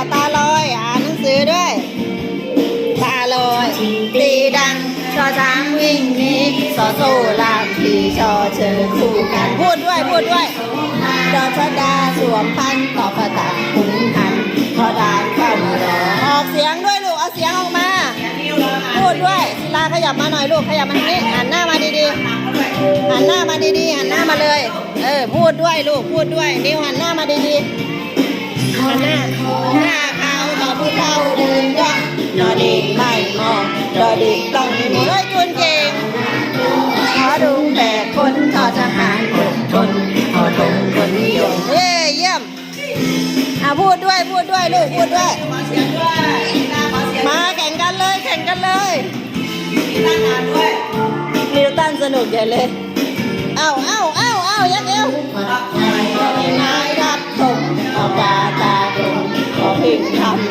อย่ตาลอย อ่านหนังสือด้วย ตาลอย ตีดังชอช้างวิ่งนีสอโซลามพีชอเชิญคู่กัน พูดด้วย พูดด้วยดอชดาสวมพันต่อประตาคุ้นพันพอดานเข้ามารอออกเสียงด้วยลูก เอาเสียงออกมา พูดด้วยลาขยับมาหน่อยลูก ขยับมาทางนี้หันหน้ามาดีๆหันหน้ามาดีๆหันหน้ามาเลย เออ พูดด้วยลูก พูดด้วยนิวหันหน้ามาดีๆ หน้าหน้าเขาต่อผู้เฒ่าเดินย่องดอดีไม่มองดอดีต้องมีมือเฮ้ยจุนเก่งขอดูแบกคนทอทหารอดทนขอทงคนนิยมเย้เยี่ยมอะพูดด้วยพูดด้วยลูกพูดด้วยขอเสียงด้วยตาขอเสียงมาแข่งกันเลยแข่งกันเลยตางานด้วยนิวตันสนุกใหญ่เลยเอ้าเอ้าเอ้าเอ้ายักเอว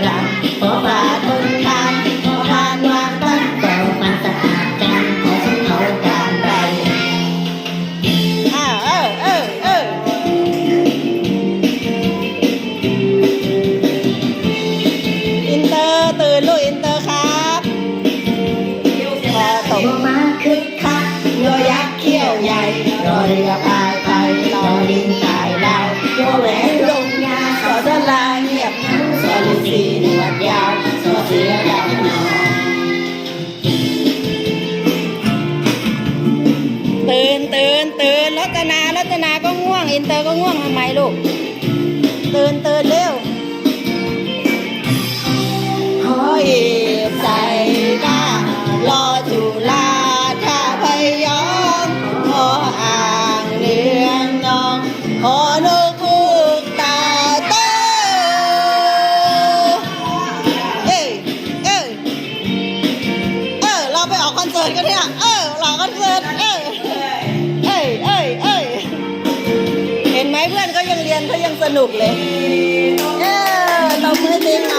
รังขอปลาทนทานขอทานวางตั้งเป่ามันสะอาดจังขอฉันเอาการใดอ้าวเออเออเอออินเตอร์ตื่นลูกอินเตอร์ครับพอตกมาคึกคักโยยักษ์เขี้ยวใหญ่รอเรือ นเตอร์ก็ง่วงทำไมลูกตื่นตื่นเร็วขอเอกใส่หน้ารอจุฬาถ้าพยอมขออ่างเลี้ยงน้องขอน อนเขายังเรียนเขายังสนุกเลย เออตบมือสิค่ะ